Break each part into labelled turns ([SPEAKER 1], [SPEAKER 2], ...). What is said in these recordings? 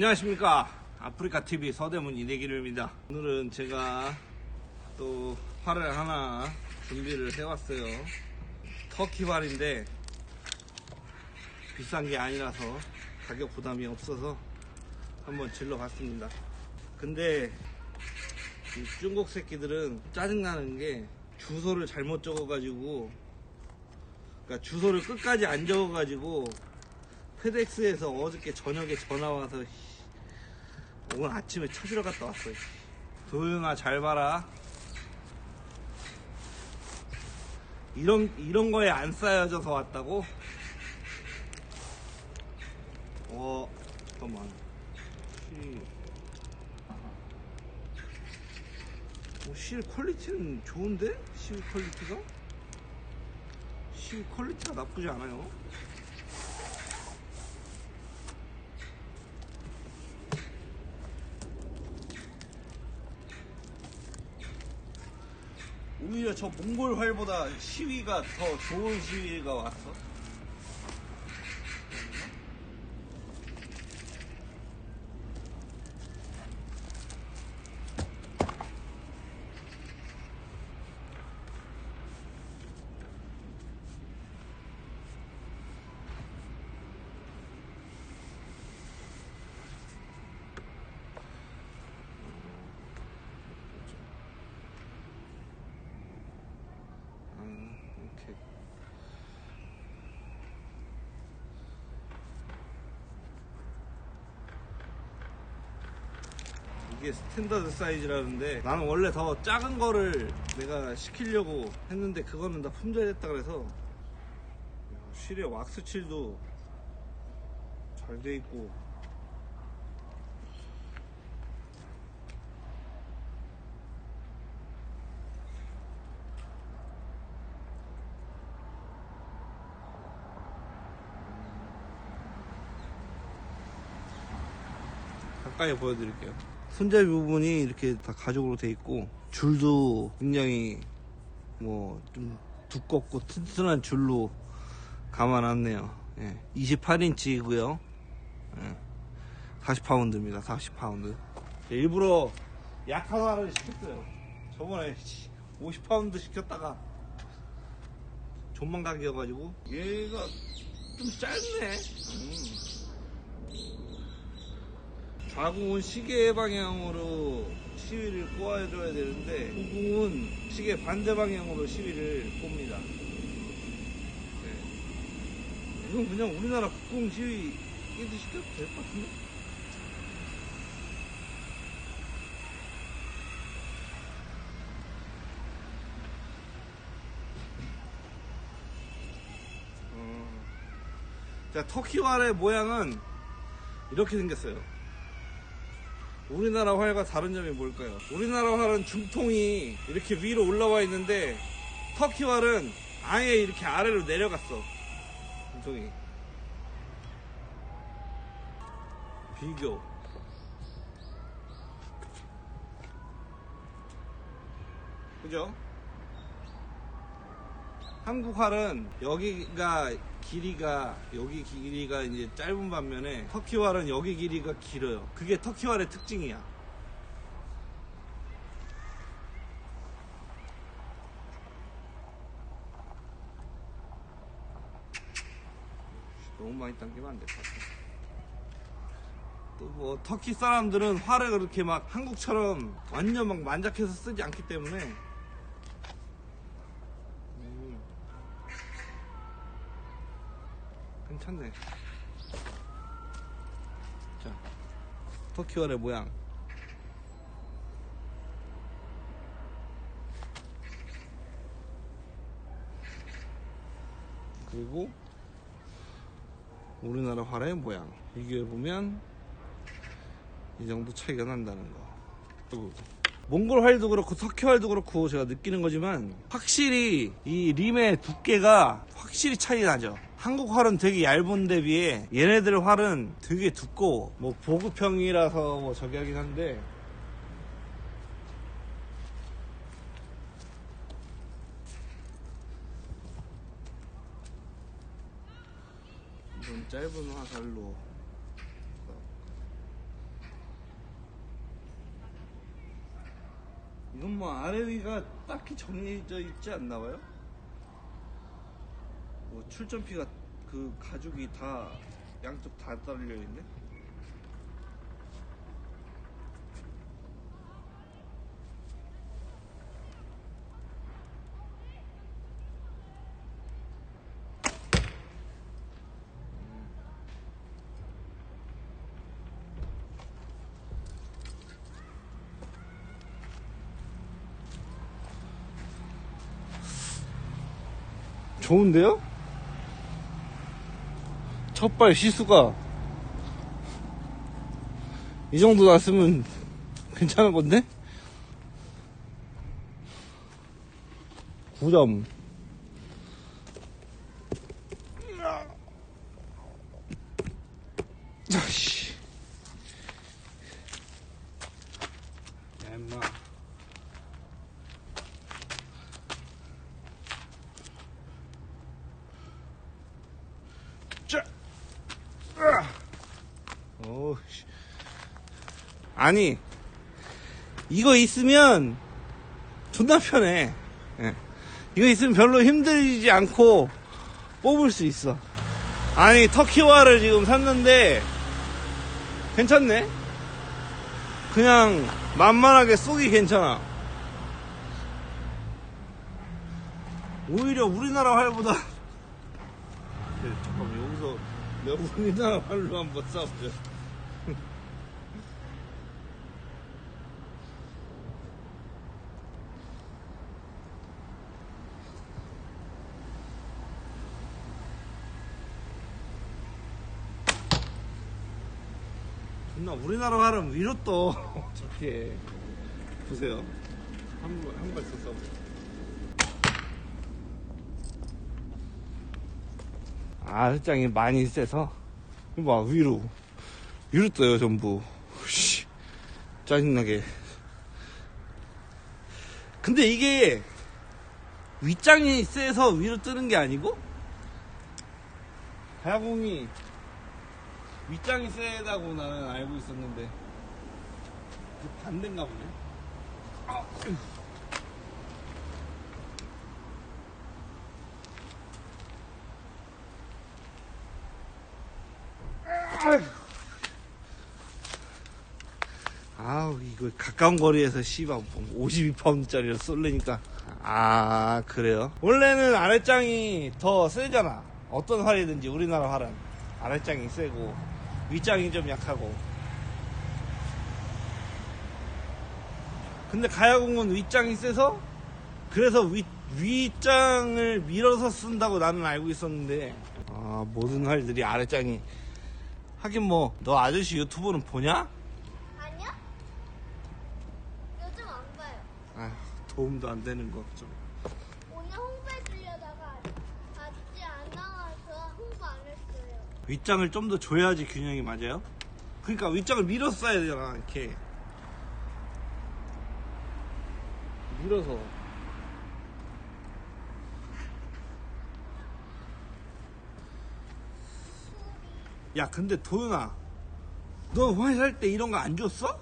[SPEAKER 1] 안녕하십니까 아프리카 TV 서대문 이대기름입니다. 오늘은 제가 또 활을 하나 준비를 해왔어요. 터키 활인데 비싼 게 아니라서 가격 부담이 없어서 한번 질러봤습니다. 근데 이 중국 새끼들은 짜증나는 게 주소를 잘못 적어가지고 그러니까 주소를 끝까지 안 적어가지고 페덱스에서 어저께 저녁에 전화 와서 오늘 아침에 찾으러 갔다 왔어요. 도영아 잘 봐라. 이런 이런 거에 안 쌓여져서 왔다고? 어 잠깐만. 실. 어, 실 퀄리티는 좋은데? 실 퀄리티가? 실 퀄리티가 나쁘지 않아요. 오히려 저 몽골 활보다 시위가 더 좋은 시위가 왔어. 음, 오케이. 이게 스탠다드 사이즈라는데 나는 원래 더 작은 거를 내가 시키려고 했는데 그거는 다 품절됐다 그래서 야, 실에 왁스 칠도 잘 돼 있고 가까이 보여드릴게요. 손잡이 부분이 이렇게 다 가죽으로 돼 있고 줄도 굉장히 뭐 좀 두껍고 튼튼한 줄로 감아놨네요. 28인치이고요. 40파운드입니다. 40파운드. 일부러 약한 화를 시켰어요. 저번에 50파운드 시켰다가 존만 가격이어가지고 얘가 좀 짧네. 음. 좌궁은 시계 방향으로 시위를 꼬아줘야 되는데 우궁은 시계 반대 방향으로 시위를 꼽니다. 네. 이건 그냥 우리나라 국궁 시위 끼도 시켜도 될 것 같은데? 어. 자, 터키왈의 모양은 이렇게 생겼어요. 우리나라 활과 다른 점이 뭘까요? 우리나라 활은 중통이 이렇게 위로 올라와 있는데 터키 활은 아예 이렇게 아래로 내려갔어. 중통이. 비교. 그죠? 한국 활은 여기가 길이가 여기 길이가 이제 짧은 반면에 터키 활은 여기 길이가 길어요. 그게 터키 활의 특징이야. 너무 많이 당기면 안 될 것 같아. 또뭐 터키 사람들은 활을 그렇게 막 한국처럼 완전 막 만작해서 쓰지 않기 때문에 음. 괜찮네. 자, 터키월의 모양. 그리고 우리나라 활의 모양. 비교해 보면 이 정도 차이가 난다는 거. 또 몽골 활도 그렇고 터키 활도 그렇고 제가 느끼는 거지만 확실히 이 림의 두께가 확실히 차이 나죠. 한국 활은 되게 얇은 데 비해 얘네들 활은 되게 두꺼워. 뭐 보급형이라서 뭐 저기 하긴 한데 짧은 화살로 뭐 아래 위가 딱히 정리되어 있지 않나 봐요? 뭐 출전피가 그 가죽이 다 양쪽 다 달려 있네. 좋은데요? 첫발 시수가 이 정도 났으면 괜찮은 건데? 9점. 아씨. 야, 임마. 자. 오, 씨. 아니, 이거 있으면 존나 편해. 예. 이거 있으면 별로 힘들지 않고 뽑을 수 있어. 아니, 터키와를 지금 샀는데 괜찮네? 그냥 만만하게 쏘기 괜찮아. 오히려 우리나라 활보다 네, 잠깐만 여기서 우리나라 활로 한번 싸보자. 존나 우리나라 활은 위로 떠. 저렇게 보세요. 한발한발 써서 아 흑장이 많이 세서? 이거 봐 위로. 위로 떠요 전부. 씨 짜증나게. 근데 이게 윗장이 세서 위로 뜨는 게 아니고? 하야공이 윗장이 세다고 나는 알고 있었는데 그 반대인가 보네 아. 아우 이거 가까운 거리에서 씨발 52파운드짜리를 쏠래니까 아 그래요? 원래는 아랫장이 더 세잖아 어떤 활이든지 우리나라 활은 아랫장이 세고 윗장이 좀 약하고 근데 가야공은 윗장이 세서 그래서 윗, 윗장을 밀어서 쓴다고 나는 알고 있었는데 아 모든 활들이 아랫장이 하긴 뭐 너 아저씨 유튜브는 보냐?
[SPEAKER 2] 아니요? 요즘 안 봐요.
[SPEAKER 1] 아 도움도 안 되는 거 좀. 윗장을 좀 더 줘야지 균형이 맞아요. 그러니까 윗장을 써야 되잖아 이렇게 밀어서 야 근데 도윤아 너 활 살 때 이런 거 안 줬어?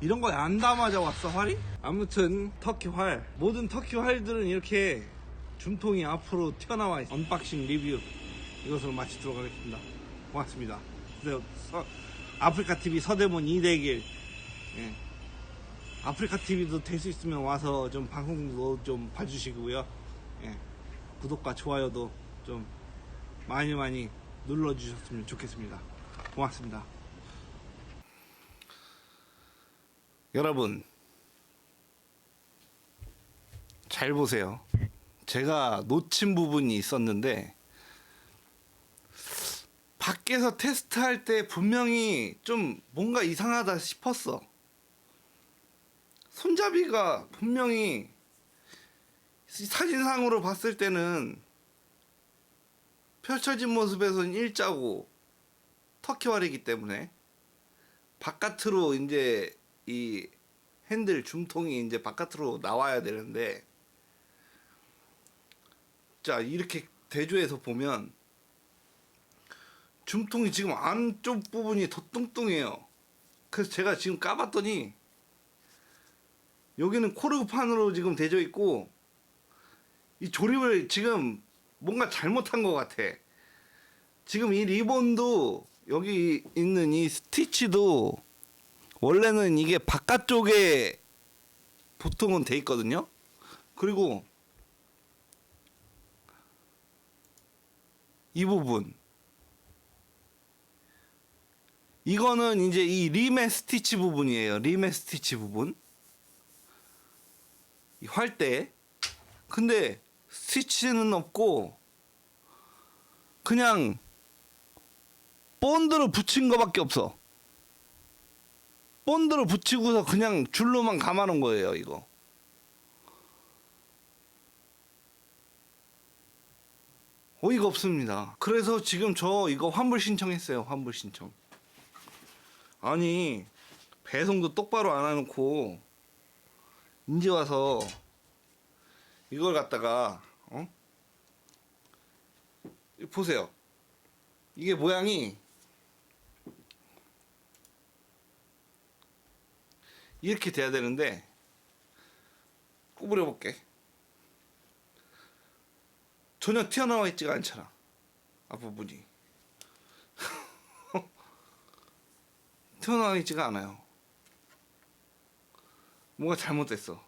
[SPEAKER 1] 이런 거 안 담아져 왔어 활이? 아무튼 터키 활 모든 터키 활들은 이렇게 줌통이 앞으로 튀어나와 있어 언박싱 리뷰 이것으로 마치도록 하겠습니다 고맙습니다. 네, 서- 아프리카 TV 서대문 이대길 예. 아프리카 TV도 될 수 있으면 와서 좀 방송도 좀 봐주시고요. 예. 구독과 좋아요도 좀 많이 많이 눌러주셨으면 좋겠습니다. 고맙습니다. 여러분 잘 보세요. 제가 놓친 부분이 있었는데 밖에서 테스트할 때 분명히 좀 뭔가 이상하다 싶었어. 손잡이가 분명히 사진상으로 봤을 때는 펼쳐진 모습에서는 일자고 터키활이기 때문에 바깥으로 이제 이 핸들 줌통이 이제 바깥으로 나와야 되는데 자 이렇게 대조해서 보면 줌통이 지금 안쪽 부분이 더 뚱뚱해요. 그래서 제가 지금 까봤더니 여기는 코르그판으로 지금 되어 있고 이 조립을 지금 뭔가 잘못한 것 같아. 지금 이 리본도 여기 있는 이 스티치도 원래는 이게 바깥쪽에 보통은 돼 있거든요. 그리고 이 부분 이거는 이제 이 림의 스티치 부분이에요. 림의 스티치 부분. 이 활대. 근데 스티치는 없고 그냥 본드로 붙인 거밖에 없어. 본드로 붙이고서 그냥 줄로만 감아놓은 거예요, 이거. 어이가 없습니다. 그래서 지금 저 이거 환불 신청했어요. 환불 신청. 아니 배송도 똑바로 안 해놓고 이제 와서 이걸 갖다가 어? 보세요. 이게 모양이 이렇게 돼야 되는데 구부려 볼게. 전혀 튀어나와 있지가 않잖아. 앞부분이. 튀어나와 있지가 않아요. 뭔가 잘못됐어.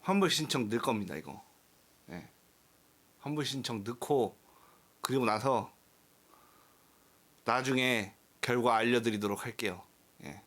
[SPEAKER 1] 환불 신청 넣을 겁니다, 이거. 예. 환불 신청 넣고, 그리고 나서, 나중에 결과 알려드리도록 할게요. 예.